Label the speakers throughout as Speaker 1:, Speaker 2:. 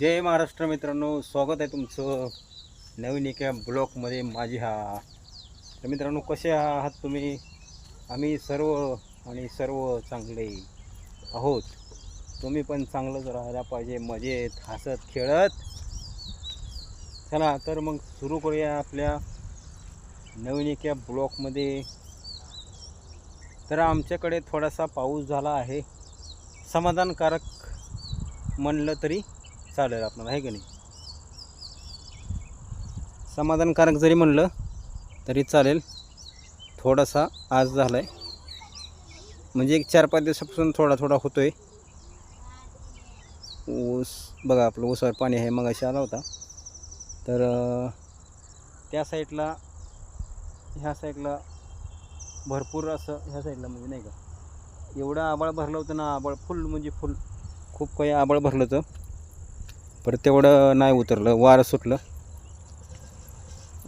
Speaker 1: जय महाराष्ट्र मित्रांनो स्वागत आहे तुमचं नवीन एका ब्लॉकमध्ये माझी हा. तर मित्रांनो कसे आहात तुम्ही? आम्ही सर्व आणि सर्व चांगले आहोत. तुम्ही पण चांगलंच राहायला पाहिजे मजेत हसत खेळत. चला तर मग सुरू करूया आपल्या नवीन एका ब्लॉकमध्ये तर आमच्याकडे थोडासा पाऊस झाला आहे. समाधानकारक म्हणलं तरी. चालेल आपल्याला आहे की नाही? समाधानकारक जरी म्हणलं तरी चालेल. थोडासा आज झाला आहे म्हणजे एक चार पाच दिवसापासून थोडा थोडा होतो आहे ऊस बघा आपलं ऊसावर पाणी आहे मग अशी आला होता. तर त्या साईडला ह्या साईडला भरपूर असं ह्या साईडला म्हणजे नाही का एवढं आबाळ भरलं होतं ना आबाळ फुल म्हणजे फुल खूप काही आबाळ भरलं होतं. परत तेवढं नाही उतरलं. वारं सुटलं.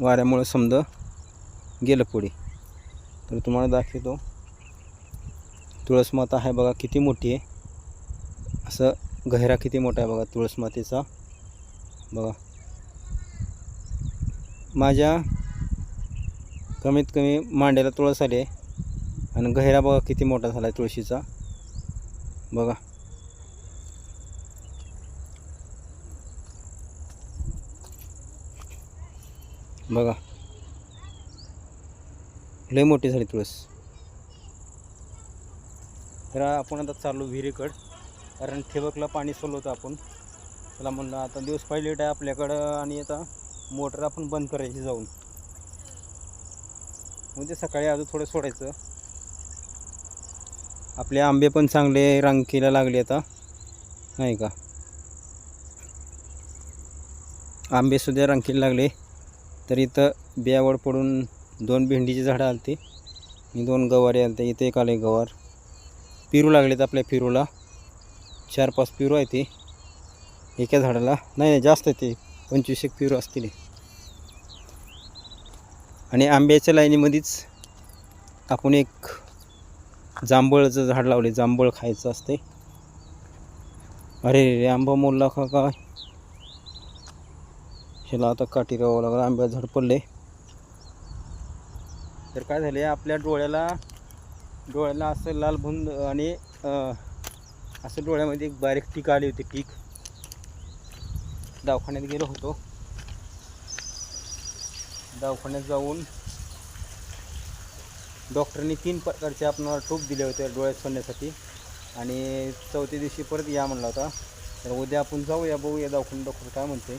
Speaker 1: वाऱ्यामुळं समजा गेलं पुढे. तर तुम्हाला दाखवतो. तुळस माता आहे बघा किती मोठी आहे. असं गहिरा किती मोठा आहे बघा तुळस मातेचा बघा. माझ्या कमीत कमी मांड्याला तुळस आली आहे. आणि गहिरा बघा किती मोठा झाला आहे तुळशीचा. बघा. बघा. लय मोठी झाली तुळस तर आपण आता चाललो विहिरीकडं. कारण ठिबकला पाणी सोडलं आपण. त्याला म्हणलं आता दिवस पाहिजे आहे आपल्याकडं आणि आता मोटर आपण बंद करायची जाऊन. म्हणजे सकाळी अजून थोडं सोडायचं. आपले आंबे पण चांगले रांगकीला लागले आता. नाही का? आंबेसुद्धा रांगकीला लागले. तर इथं बियावड पडून दोन भेंडीची झाडं आलती. आणि दोन गवारी आलते इथे एक आले गवार. पिरू लागलेत आपल्या पिरूला. चार पाच पिरू आहे ते. एका झाडाला. नाही नाही जास्त आहे ते. पंचवीस एक पिरू असतील. आणि आंब्याच्या लाईनीमध्येच आपण एक जांभळचं झाड लावले जांभळ खायचं असते अरे रे आंबा मोडला का काय? ह्याला आता काठी राहावं लागलं आंब्याचं झाड पडले. तर काय झाले आपल्या डोळ्याला डोळ्याला असं लाल भून आणि असं डोळ्यामध्ये एक बारीक टीक आली होती टीक. दवाखान्यात गेलो होतो. दवाखान्यात जाऊन डॉक्टरनी तीन प्रकारचे आपणाला टोप दिले होते डोळ्यात सोडण्यासाठी. आणि चौथ्या दिवशी परत या म्हणला होता. तर उद्या आपण जाऊया बघूया दवाखान्यात डॉक्टर काय म्हणते.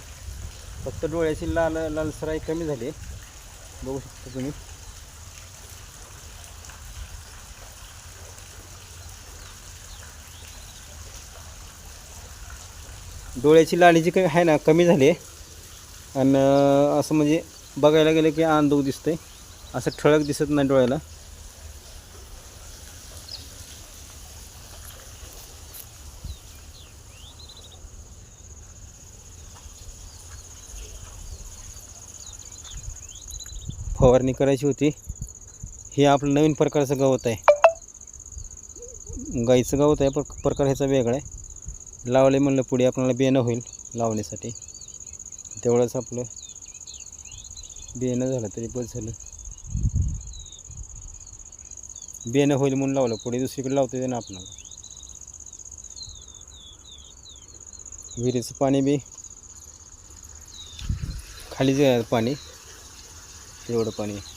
Speaker 1: फक्त डोळ्याची लाल लालसराई कमी झाली बघू शकता तुम्ही. डोळ्याची लाली जी काही आहे ना कमी झाली आहे. आणि असं म्हणजे बघायला गेलं की अंधू दिसतंय. असं ठळक दिसत नाही डोळ्याला. फवारणी करायची होती. हे आपलं नवीन प्रकारचं गवत आहे. गाईचं गवत आहे पर प्रकार ह्याचा वेगळा आहे. लावले म्हणलं पुढे आपल्याला बेणं होईल लावण्यासाठी. तेवढंच आपलं बेणं झालं तरी बस झालं. बेणं होईल म्हणून लावलं. पुढे दुसरीकडे लावतो ना आपल्याला. विहिरीचं पाणी बी खाली जे पाणी. तेवढं पाणी आहे.